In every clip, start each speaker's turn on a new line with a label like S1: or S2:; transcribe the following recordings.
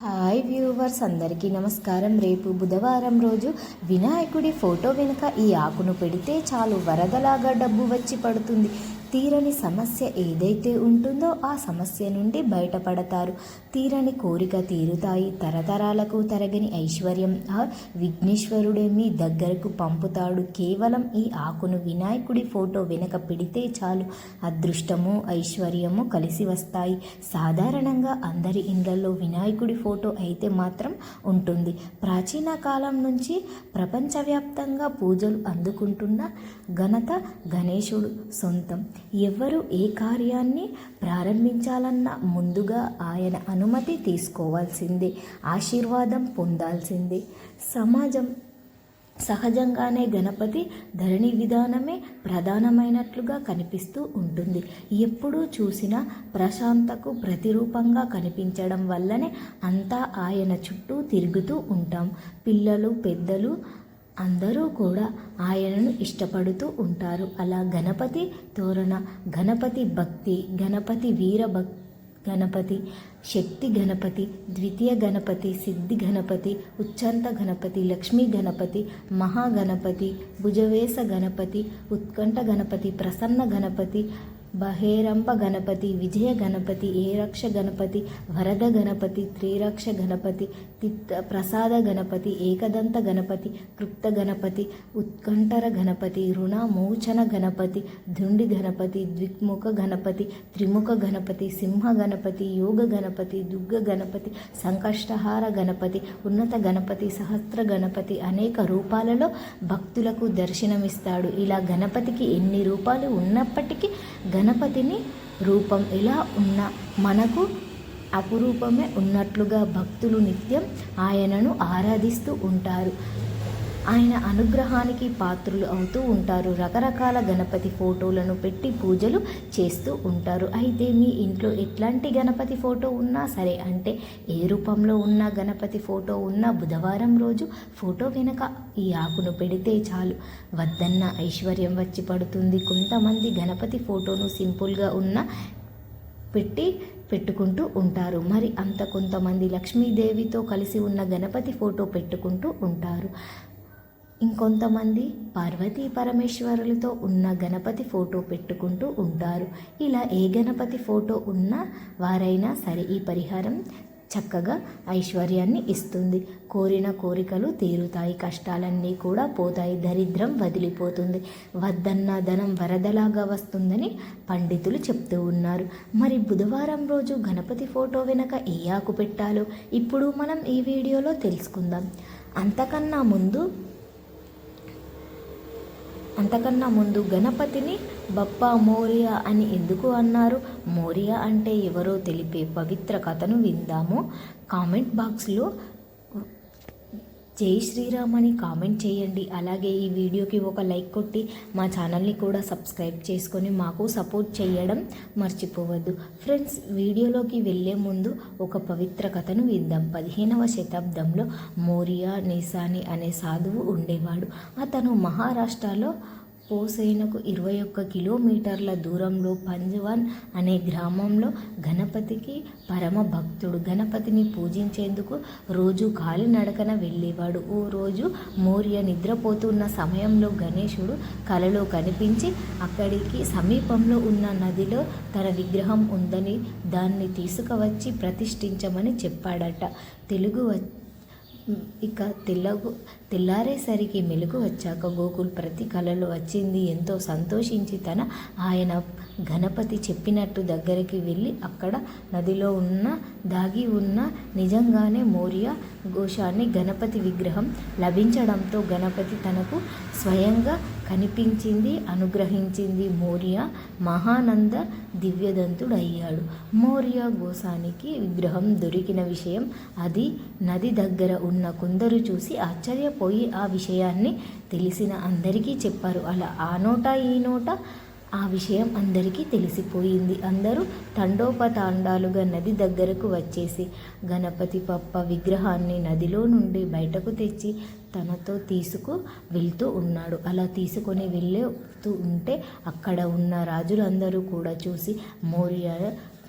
S1: Hi viewers అందరికీ నమస్కారం. రేపు బుధవారం రోజు వినాయకుడి ఫోటో వెనుక ఈ ఆకును పెడితే చాలు వరదలాగా డబ్బు వచ్చి పడుతుంది. తీరని సమస్య ఏదైతే ఉంటుందో ఆ సమస్య నుండి బయటపడతారు. తీరని కోరిక తీరుతాయి. తరతరాలకు తరగని ఐశ్వర్యం ఆ విఘ్నేశ్వరుడే మీ దగ్గరకు పంపుతాడు. కేవలం ఈ ఆకును వినాయకుడి ఫోటో వెనక పెడితే చాలు. అదృష్టము ఐశ్వర్యము కలిసి వస్తాయి. సాధారణంగా అందరి ఇండ్లలో వినాయకుడి ఫోటో అయితే మాత్రం ఉంటుంది. ప్రాచీన కాలం నుంచి ప్రపంచవ్యాప్తంగా పూజలు అందుకుంటున్న ఘనత గణేశుడు సొంతం. ఎవరు ఏ కార్యాన్ని ప్రారంభించాలన్నా ముందుగా ఆయన అనుమతి తీసుకోవాల్సిందే ఆశీర్వాదం పొందాల్సిందే. సమాజం సహజంగానే గణపతి ధరణి విధానమే ప్రధానమైనట్లుగా కనిపిస్తూ ఉంటుంది. ఎప్పుడూ చూసినా ప్రశాంతకు ప్రతిరూపంగా కనిపించడం వల్లనే అంతా ఆయన చుట్టూ తిరుగుతూ ఉంటాం. పిల్లలు పెద్దలు అందరూ కూడా ఆయనను ఇష్టపడుతూ ఉంటారు. అలా గణపతి తోరణ గణపతి భక్తి గణపతి వీర భక్ గణపతి శక్తి గణపతి ద్వితీయ గణపతి సిద్ధి గణపతి ఉచ్చంత గణపతి లక్ష్మీ గణపతి మహాగణపతి భుజవేశ గణపతి ఉత్కంఠ గణపతి ప్రసన్న గణపతి బహేరంబ గణపతి విజయ గణపతి ఏరక్ష గణపతి వరద గణపతి త్రిరక్ష గణపతి తిత్త ప్రసాద గణపతి ఏకదంత గణపతి కృప్త గణపతి ఉత్కంఠర గణపతి రుణమోచన గణపతి ధుండి గణపతి ద్విక్ముఖ గణపతి త్రిముఖ గణపతి సింహ గణపతి యోగ గణపతి దుర్గ గణపతి సంకష్టహార గణపతి ఉన్నత గణపతి సహస్ర గణపతి అనేక రూపాలలో భక్తులకు దర్శనమిస్తాడు. ఇలా గణపతికి ఎన్ని రూపాలు ఉన్నప్పటికీ గణ గణపతిని రూపం ఎలా ఉన్న మనకు అపురూపమే ఉన్నట్లుగా భక్తులు నిత్యం ఆయనను ఆరాధిస్తూ ఉంటారు. ఆయన అనుగ్రహానికి పాత్రులు అవుతూ ఉంటారు. రకరకాల గణపతి ఫోటోలను పెట్టి పూజలు చేస్తూ ఉంటారు. అయితే మీ ఇంట్లో ఎట్లాంటి గణపతి ఫోటో ఉన్నా సరే అంటే ఏ రూపంలో ఉన్న గణపతి ఫోటో ఉన్న బుధవారం రోజు ఫోటో వెనక ఈ ఆకును పెడితే చాలు. వద్దన్న ఐశ్వర్యం వచ్చి పడుతుంది. కొంతమంది గణపతి ఫోటోను సింపుల్గా ఉన్న పెట్టి పెట్టుకుంటూ ఉంటారు. మరి అంత కొంతమంది లక్ష్మీదేవితో కలిసి ఉన్న గణపతి ఫోటో పెట్టుకుంటూ ఉంటారు. ఇంకొంతమంది పార్వతీ పరమేశ్వరులతో ఉన్న గణపతి ఫోటో పెట్టుకుంటూ ఉంటారు. ఇలా ఏ గణపతి ఫోటో ఉన్న వారైనా సరే ఈ పరిహారం చక్కగా ఐశ్వర్యాన్ని ఇస్తుంది. కోరిన కోరికలు తీరుతాయి కష్టాలన్నీ కూడా పోతాయి దరిద్రం వదిలిపోతుంది. వద్దన్న ధనం వరదలాగా వస్తుందని పండితులు చెప్తూ ఉన్నారు. మరి బుధవారం రోజు గణపతి ఫోటో వెనక ఏ ఆకు పెట్టాలో ఇప్పుడు మనం ఈ వీడియోలో తెలుసుకుందాం. అంతకన్నా ముందు అంతకన్నా ముందు గణపతిని బప్పా మోరియా అని ఎందుకు అన్నారు? మోరియా అంటే ఎవరో తెలిపే పవిత్ర కథను విందాము. కామెంట్ బాక్స్లో జై శ్రీరామ్ అని కామెంట్ చేయండి. అలాగే ఈ వీడియోకి ఒక లైక్ కొట్టి మా ఛానల్ని కూడా సబ్స్క్రైబ్ చేసుకొని మాకు సపోర్ట్ చేయడం మర్చిపోవద్దు. ఫ్రెండ్స్ వీడియోలోకి వెళ్ళే ముందు ఒక పవిత్ర కథను విందాం. పదిహేనవ శతాబ్దంలో మోరియా నిసాని అనే సాధువు ఉండేవాడు. అతను మహారాష్ట్రలో పోసేనకు ఇరవై ఒక్క కిలోమీటర్ల దూరంలో పంజవాన్ అనే గ్రామంలో గణపతికి పరమ భక్తుడు. గణపతిని పూజించేందుకు రోజు కాలినడకన వెళ్ళేవాడు. ఓ రోజు మౌర్య నిద్రపోతున్న సమయంలో గణేశుడు కలలో కనిపించి అక్కడికి సమీపంలో ఉన్న నదిలో తన విగ్రహం ఉందని దాన్ని తీసుకువచ్చి ప్రతిష్ఠించమని చెప్పాడట. తెలుగు ఇక తెల్లగు తెల్లారేసరికి మెలుగు వచ్చాక గోకుల్ ప్రతి కళలో వచ్చింది. ఎంతో సంతోషించి తన ఆయన గణపతి చెప్పినట్టు దగ్గరికి వెళ్ళి అక్కడ నదిలో ఉన్న దాగి ఉన్న నిజంగానే మౌర్య ఘోషాన్ని గణపతి విగ్రహం లభించడంతో గణపతి తనకు స్వయంగా కనిపించింది అనుగ్రహించింది మౌర్య మహానంద దివ్యదంతుడు అయ్యాడు మౌర్య గోసానికి విగ్రహం దొరికిన విషయం అది నది దగ్గర ఉన్న కొందరు చూసి ఆశ్చర్యపోయి ఆ విషయాన్ని తెలిసిన అందరికీ చెప్పారు. అలా ఆ నోట ఈ నోట ఆ విషయం అందరికీ తెలిసిపోయింది. అందరూ తండోపతాండాలుగా నది దగ్గరకు వచ్చేసి గణపతి పప్ప విగ్రహాన్ని నదిలో నుండి బయటకు తెచ్చి తనతో తీసుకు వెళ్తూ ఉన్నాడు. అలా తీసుకొని వెళ్ళేతూ ఉంటే అక్కడ ఉన్న రాజులందరూ కూడా చూసి మౌర్య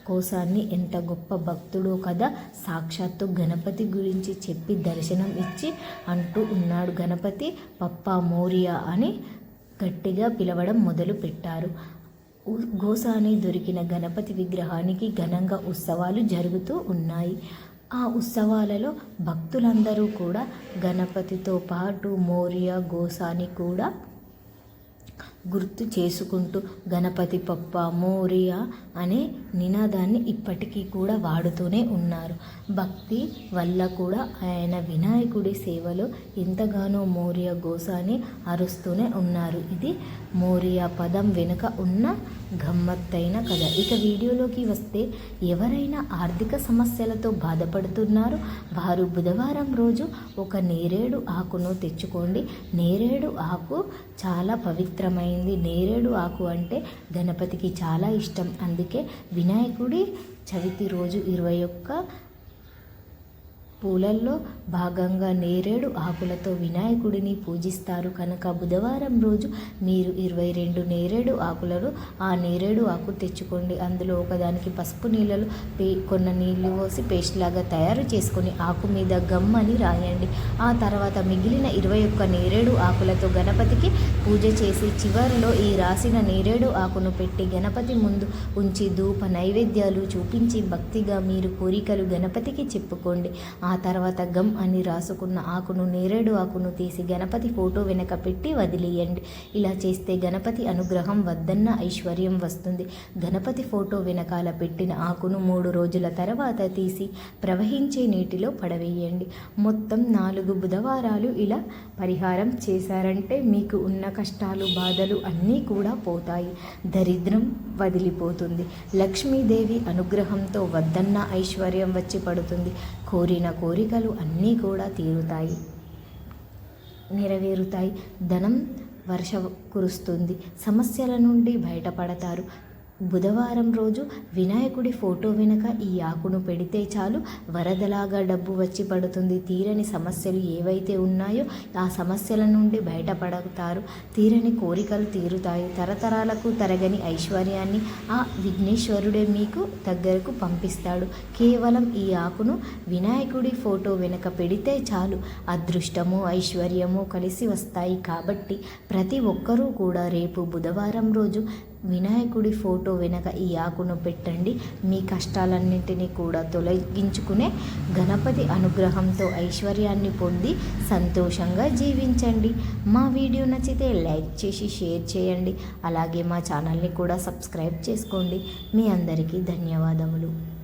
S1: కోసాన్ని ఎంత గొప్ప భక్తుడో కదా సాక్షాత్తు గణపతి గురించి చెప్పి దర్శనం ఇచ్చి అంటూ ఉన్నాడు. గణపతి పప్పా మౌర్య అని గట్టిగా పిలవడం మొదలు పెట్టారు. గోసాని దొరికిన గణపతి విగ్రహానికి ఘనంగా ఉత్సవాలు జరుగుతూ ఉన్నాయి. ఆ ఉత్సవాలలో భక్తులందరూ కూడా గణపతితో పాటు మోరియా గోసాని కూడా గుర్తు చేసుకుంటూ గణపతి పప్ప మోరియా అనే నినాదాన్ని ఇప్పటికీ కూడా వాడుతూనే ఉన్నారు. భక్తి వల్ల కూడా ఆయన వినాయకుడి సేవలో ఎంతగానో మోరియా గోసాని అరుస్తూనే ఉన్నారు. ఇది మోరియా పదం వెనుక ఉన్న గమ్మత్తైన కథ. ఇక వీడియోలోకి వస్తే ఎవరైనా ఆర్థిక సమస్యలతో బాధపడుతున్నారు వారు బుధవారం రోజు ఒక నేరేడు ఆకును తెచ్చుకోండి. నేరేడు ఆకు చాలా పవిత్రమైన పవిత్రమైంది నేరేడు ఆకు అంటే గణపతికి చాలా ఇష్టం. అందుకే వినాయకుడి చవితి రోజు ఇరవై ఒక్క పూలల్లో భాగంగా నేరేడు ఆకులతో వినాయకుడిని పూజిస్తారు. కనుక బుధవారం రోజు మీరు ఇరవై రెండు నేరేడు ఆకులను ఆ నేరేడు ఆకు తెచ్చుకోండి. అందులో ఒకదానికి పసుపు నీళ్ళలో పే కొన్న నీళ్ళు పోసి పేస్ట్ లాగా తయారు చేసుకొని ఆకు మీద గమ్ అని రాయండి. ఆ తర్వాత మిగిలిన ఇరవై ఒక్క నేరేడు ఆకులతో గణపతికి పూజ చేసి చివరిలో ఈ రాసిన నేరేడు ఆకును పెట్టి గణపతి ముందు ఉంచి ధూప నైవేద్యాలు చూపించి భక్తిగా మీరు కోరికలు గణపతికి చెప్పుకోండి. ఆ తర్వాత గమ్ అని రాసుకున్న ఆకును నేరేడు ఆకును తీసి గణపతి ఫోటో వెనక పెట్టి వదిలేయండి. ఇలా చేస్తే గణపతి అనుగ్రహం వద్దన్న ఐశ్వర్యం వస్తుంది. గణపతి ఫోటో వెనకాల పెట్టిన ఆకును మూడు రోజుల తర్వాత తీసి ప్రవహించే నీటిలో పడవేయండి. మొత్తం నాలుగు బుధవారాలు ఇలా పరిహారం చేశారంటే మీకు ఉన్న కష్టాలు బాధలు అన్నీ కూడా పోతాయి. దరిద్రం వదిలిపోతుంది. లక్ష్మీదేవి అనుగ్రహంతో వద్దన్న ఐశ్వర్యం వచ్చి పడుతుంది. కోరిన కోరికలు అన్నీ కూడా తీరుతాయి నెరవేరుతాయి. ధనం వర్ష కురుస్తుంది. సమస్యల నుండి బయటపడతారు. బుధవారం రోజు వినాయకుడి ఫోటో వెనుక ఈ ఆకును పెడితే చాలు. వరదలాగా డబ్బు వచ్చి పడుతుంది. తీరని సమస్యలు ఏవైతే ఉన్నాయో ఆ సమస్యల నుండి బయటపడతారు. తీరని కోరికలు తీరుతాయి. తరతరాలకు తరగని ఐశ్వర్యాన్ని ఆ విఘ్నేశ్వరుడే మీకు దగ్గరకు పంపిస్తాడు. కేవలం ఈ ఆకును వినాయకుడి ఫోటో వెనుక పెడితే చాలు. అదృష్టము ఐశ్వర్యము కలిసి వస్తాయి కాబట్టి ప్రతి ఒక్కరూ కూడా రేపు బుధవారం రోజు వినాయకుడి ఫోటో వెనక ఈ ఆకును పెట్టండి. మీ కష్టాలన్నింటినీ కూడా తొలగించుకునే గణపతి అనుగ్రహంతో ఐశ్వర్యాన్ని పొంది సంతోషంగా జీవించండి. మా వీడియో నచ్చితే లైక్ చేసి షేర్ చేయండి. అలాగే మా ఛానల్ని కూడా సబ్స్క్రైబ్ చేసుకోండి. మీ అందరికీ ధన్యవాదములు.